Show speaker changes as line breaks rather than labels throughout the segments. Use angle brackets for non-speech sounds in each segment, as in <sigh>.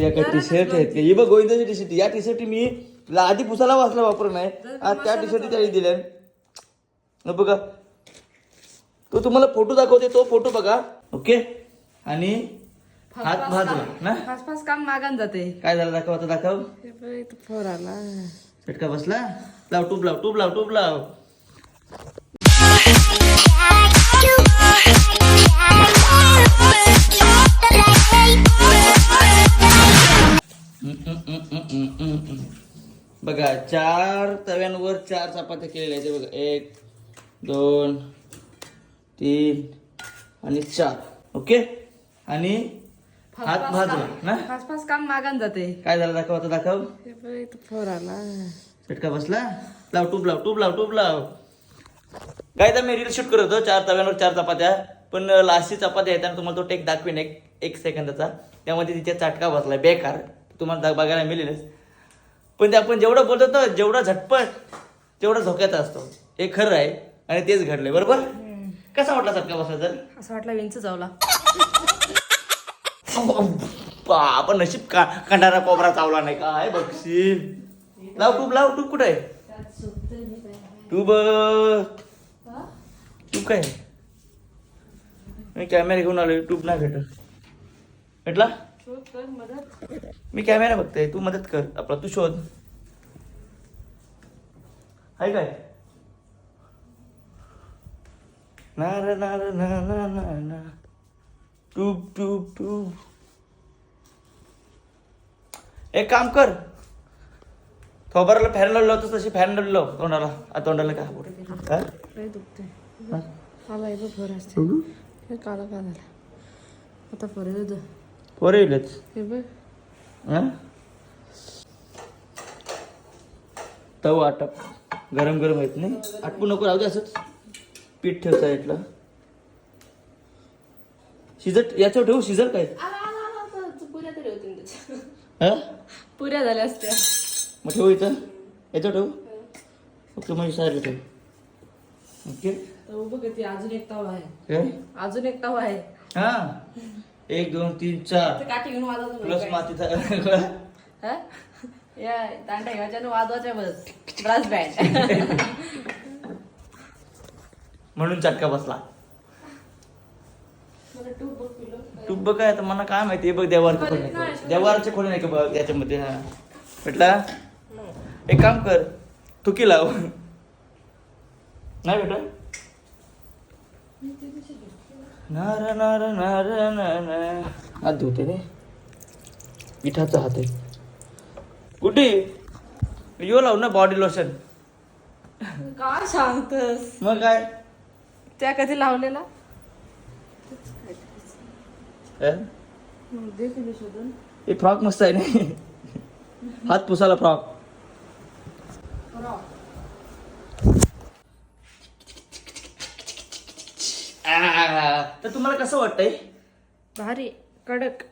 काय T shirt आहेत का? ही बघ गोविंदाची टी शर्ट या टी शर्ट मी आधी पुसाला वाचला वापरून नाही आज त्या टी शर्ट त्याने दिल्या. न बघा. तो तुम्हाला फोटो दाखवते तो फोटो बघा. ओके आणि हात भाजला ना?
फास काम मागान जाते.
काय झालं दाखव आता दाखव.
फोर आला.
चटका बसला? लाव टूब लाव टूब लाव टूब लाव. बघा चार तव्यांवर चार चपात्या केलेल्या आहेत. हे बघा एक दोन तीन आणि चार. ओके? आणि हात भाजला ना?
फास फास काम मागान जाते.
काय झालं? दाखव आता दाखव.
हे फोर आला.
चटका बसला? लाव टूब लाव टूब लाव टूब लाव. काय तर मी रील शूट करत होतो. चार तव्यांवर चार चपात्या. पण लास्टची चपात्या येताना तुम्हाला तो टेक दाखवेन एक एक सेकंदाचा. त्यामध्ये तिच्या चाटका बसलाय बेकार. तुम्हाला दा- बघायला मिळेलच. पण ते आपण जेवढं बोलतो ना जेवढा झटपट तेवढा धोक्याचा असतो. हे खरं आहे आणि तेच घडलंय बरोबर? कसा वाटला चटका बसला तर?
असं वाटलं विंच जावला.
आपण नशीब का कंडारा कोबरा चावला नाही काय बघशील. लाव टूब लाव टूब कुठं आहे? टूब टूब काय मी कॅमेरा घेऊन आलोय टूब नाही भेटत. भेटला? मी कॅमेरा बघतोय तू मदत कर आपला तू शोध. आहे काय? नार नार ना ना ना ना टूब टूब टूब एक काम कर. थोबाराला फॅन लावलं होतं तशी फॅन लावलं तोंडाला. आ, तोंडाला काय बोल काय
दुखते
हा?
हे बघ फोर असते काला का झाला. आता फोर येतो
पोरं येईलच
हे बघ
हा? तव आटप. गरम गरम आहेत नाही? आटपू नको राहू दे असंच. पीठ ठेव साईडला शिजत याच्यावर ठेवू? शिजल काय?
पुऱ्या तरी होतील त्याच्या.
हा?
पुऱ्या झाल्या असत्या.
मग ठेवू इथं? याच्यावर ठेवू? ओके म्हणजे साईडला ठेव. ओके.
तर उभं किती अजून एक तवा आहे.
काय?
अजून एक तवा आहे.
हा. एक दोन तीन चार.
ते काठी घेऊन वाजवतो
प्लस? मातीचा <laughs>
हा? या घ्यायच्या वाजवायच्या बस. ब्रास बँड <laughs>
म्हणून चटका बसला. बघ काय आता मला काय माहिती? बघ देवारचे खोले नाही. का? देवारचे खोले नाही का बघ त्याच्यामध्ये? हा. भेटला एक काम कर तुकी लाव. <laughs> नाही बेटा नार नार नार नार हात धुते रे. पिठाचा हात आहे. कुठे यो लाव ना बॉडी लोशन
काय सांगतस?
मग काय?
त्या कधी लावलेला?
हे? फ्रॉक मस्त आहे ना. हात पुसाला फ्रॉक. तर तुम्हाला कसं वाटतंय?
भारी कडक.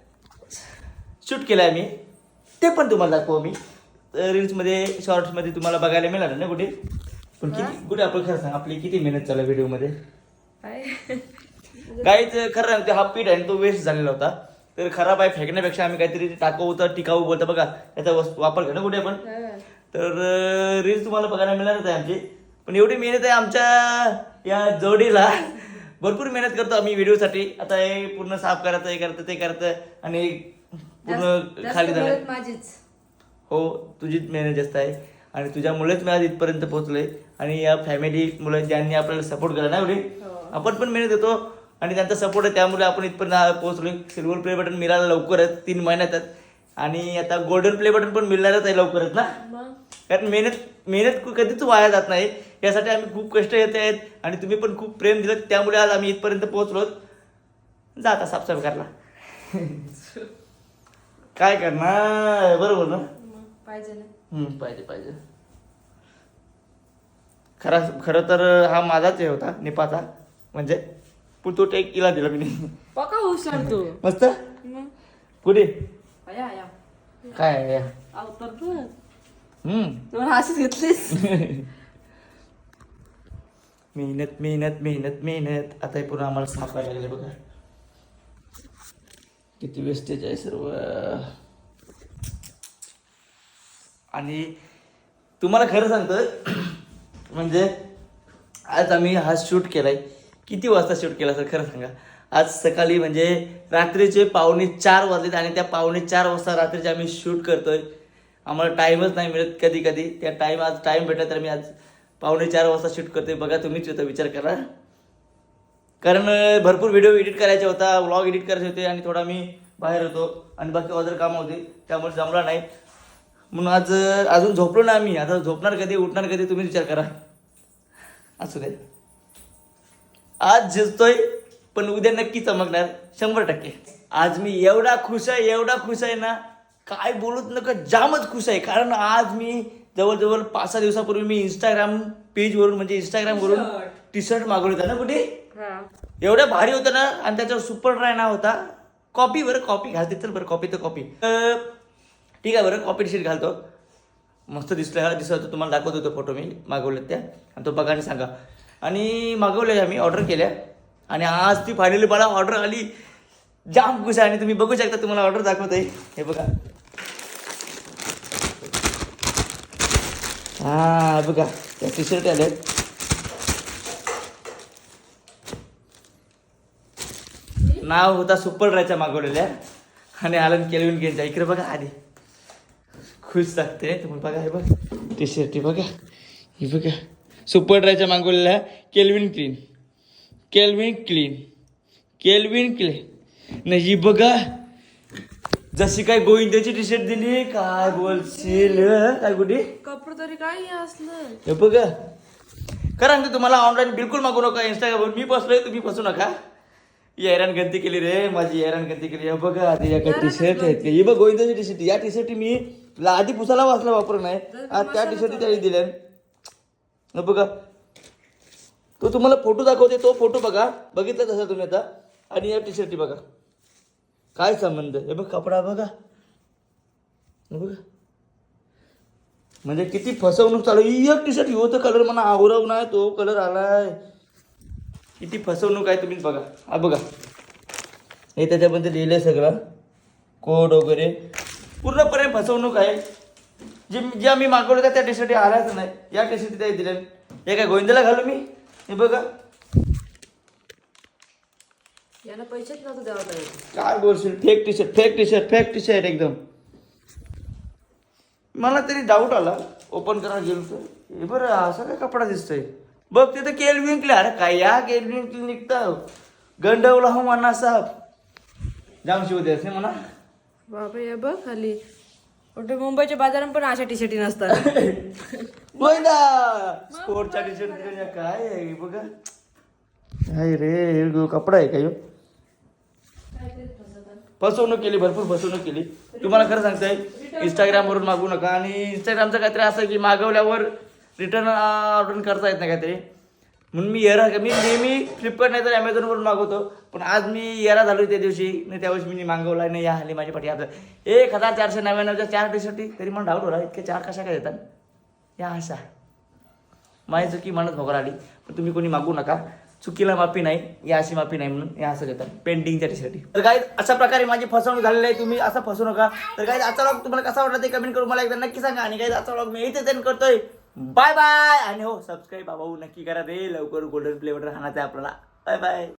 शूट केलंय मी. ते पण तुम्हाला दाखवू मी. रील्समध्ये शॉर्ट्समध्ये तुम्हाला बघायला मिळालं ना कुठे? पण किती कुठे आपण खरं सांग आपली किती मेहनत चालू व्हिडिओमध्ये
काय?
काहीच खरं ते हा पीठ आहे ना, तो वेस्ट झालेला होता. तर खराब आहे फेकण्यापेक्षा आम्ही काहीतरी टाकाऊ तर टिकाऊ बोलतो बघा. त्याचा वस्तू वापर ना कुठे आपण? तर रील्स तुम्हाला बघायला मिळणारच आहे आमची. पण एवढी मेहनत आहे आमच्या या जोडीला. भरपूर मेहनत करतो आम्ही व्हिडिओसाठी. आता हे पूर्ण साफ करायचं हे करायचं ते करायचं आणि पूर्ण खाली झालं
माझीच.
हो तुझीच मेहनत जास्त आहे. आणि तुझ्यामुळेच मी आज इथपर्यंत पोहोचलोय. आणि या फॅमिली मुलं ज्यांनी आपल्याला सपोर्ट केला ना एवढे आपण पण मेहनत देतो आणि त्यांचा सपोर्ट आहे त्यामुळे आपण इथपर्यंत पोहोचलोय. सिल्वर प्ले बटन मिळालं लवकरच तीन महिन्यातच आणि आता गोल्डन प्ले बटन पण मिळणारच आहे लवकरच ना? कारण मेहनत मेहनत कधीच वाया जात नाही. यासाठी आम्ही खूप कष्ट येत आहेत आणि तुम्ही पण खूप प्रेम दिलं. त्यामुळे आज आम्ही इथपर्यंत पोहोचलो. जा आता साफसफाई करायला. काय करणार? बरोबर ना?
पाहिजे
पाहिजे पाहिजे. खरा खरं तर हा माझाच हे होता निपाचा. म्हणजे पण तो टेक इला दिला मी.
पका हुशार तू.
मस्त? कुठे? काय या?
तुम्हाला अशीच घेतलीस
मेहनत मेहनत मेहनत मेहनत आता हे पुन्हा आम्हाला साफ करायला लागले बघा किती वेस्टेज आहे सर्व आणि तुम्हाला खरं सांगतो म्हणजे आज आम्ही हा शूट केलाय किती वाजता शूट केला सर खरं सांगा आज सकाळी म्हणजे रात्रीचे पावणे चार वाजलेत आणि त्या पावणे चार वाजता रात्रीचे आम्ही शूट करतोय आम्हाला टाईमच नाही मिळत कधी कधी. त्या टाईम आज टाईम भेटला तर मी आज पावणे चार वाजता शूट करतोय. बघा तुम्हीच होता विचार करा. कारण भरपूर व्हिडिओ एडिट करायचा होता व्लॉग एडिट करायचे होते आणि थोडा मी बाहेर होतो आणि बाकी ऑदर कामं होती. त्यामुळे जमला नाही. म्हणून आज अजून झोपलो ना आम्ही. आता झोपणार कधी उठणार कधी तुम्ही विचार करा. असू दे. आज जिजतोय पण उद्या नक्की चमकणार. शंभर टक्के. आज मी एवढा खुश आहे एवढा खुश आहे ना काय बोलूच नका जामच खुश आहे. कारण आज मी जवळजवळ पाच सहा दिवसापूर्वी मी इंस्टाग्राम पेजवरून म्हणजे इंस्टाग्रामवरून टी शर्ट मागवलं होतं ना कुठे? एवढ्या भारी होतं ना आणि त्याच्यावर सुपर ड्राय नाव होता. कॉपी बरं कॉपी घालते चल बरं कॉपी तर कॉपी ठीक आहे बरं कॉपी टी घालतो. मस्त दिसलं दिसत होतं तुम्हाला दाखवत होतो फोटो मी. मागवलेत त्या. आणि तो बघा आणि सांगा. आणि मागवले आम्ही ऑर्डर केल्या. आणि आज ती फायनली मला ऑर्डर आली. जाम खुश आहे आणि तुम्ही बघू शकता तुम्हाला ऑर्डर दाखवत आहे हे बघा. हा बघा त्या टी शर्ट आल्यात नाव होता सुपर ड्रायच्या मागवलेल्या. आणि आलन केलविन गेनच्या इकडे बघा आधी. खुश लागते. तुम्ही बघा हे बघ. टी शर्ट बघा. हे बघा. सुपर ड्रायच्या मागवलेल्या Calvin Klein Calvin Klein Calvin Klein नाही ही बघा जशी काय गोविंदाची टी शर्ट दिली काय बोलशील हं? काय कुठे
कपडे तरी काय असलं.
हे बघा कारण की तुम्हाला ऑनलाईन बिलकुल मागू नका इंस्टाग्रामवर मी बसलोय तुम्ही फसू नका. ही हैराण गंती केली रे माझी हैराण गंती केली. हे बघा आधी या टी शर्ट आहेत का? ही बघ गोविंदाची टी शर्ट या टी शर्ट मी ला- आधी पुसाला वाचला वापरून नाही. आज त्या टी शर्ट त्याने दिल्या. हे बघा. तो तुम्हाला फोटो दाखवते तो फोटो बघा. बघितला तसा तुम्ही आता. आणि या टी शर्टी बघा. काय संबंध? हे बघ कपडा बघा. बघा. म्हणजे किती फसवणूक चालू एक टी शर्ट तर कलर मला आवरव नाही तो कलर आलाय. किती फसवणूक आहे तुम्हीच बघा. हा बघा. हे त्याच्यामध्ये लिहिलं आहे सगळं. कोड वगैरे. पूर्णपणे फसवणूक आहे. जे ज्या मी मागवलं त्या टी शर्टी आलाच नाही. या टी शर्टी त्या दिल्या हे काय गोविंदाला घालू मी? हे बघा.
याला पैसेच नव्हतं द्यावं लागेल.
काय बोलशील? Fake T shirt fake T shirt fake T shirt एकदम. मला तरी डाऊट आला. ओपन करायला गेलो तर. हे बरं असा काय कपडा दिसतोय? बघ तिथं केल विंकले अरे काय या केल विंकले निघतं? गंडवला हो म्हणा साहेब जाम शिव द्यास म्हणा.
बाबा या बघ खाली. कुठे मुंबईच्या बाजारात पण अशा टी शर्टी नसतात. <laughs>
गोविंदा स्पोर्टचा टी शर्ट काय? आहे हे बघा. नाही रे हे कपडा आहे का यो? फसवणूक केली भरपूर फसवणूक केली. तुम्हाला खरं सांगताय इंस्टाग्रामवरून मागू नका आणि इंस्टाग्रामचं काहीतरी असं की मागवल्यावर रिटर्न ऑर्डर करता येत नाही काहीतरी. म्हणून मी येरा मी नेहमी फ्लिपकार्ट नाही तर ॲमेझॉनवरून मागवतो पण आज मी येरा झालो त्या दिवशी नाही त्यावेळेस मी मागवला नाही या हल्ली माझी पाठी आता एक हजार चारशे नव्याण्णवच्या चार टी शर्टी तरी मला डाऊट होला इतके चार कशा काय देतात? या अशा. माझी चुकी म्हणत भोगर आली पण तुम्ही कोणी मागू नका. चुकीला माफी नाही या अशी माफी नाही म्हणून या असं घेतात पेंटिंगच्या टीसाठी तर काय अशा प्रकारे माझी फसवणूक झालेली आहे. तुम्ही असं फसू नका. तर काय आजचा व्लॉग तुम्हाला कसा वाटला ते कमेंट करून मला एकदा नक्की सांगा. आणि काय आजचा व्लॉग मी इथे करतोय. बाय बाय आणि हो सबस्क्राईब भाऊ हो, नक्की करा रे लवकर गोल्डन प्ले बटन हाणायचं आहे आपल्याला. Bye bye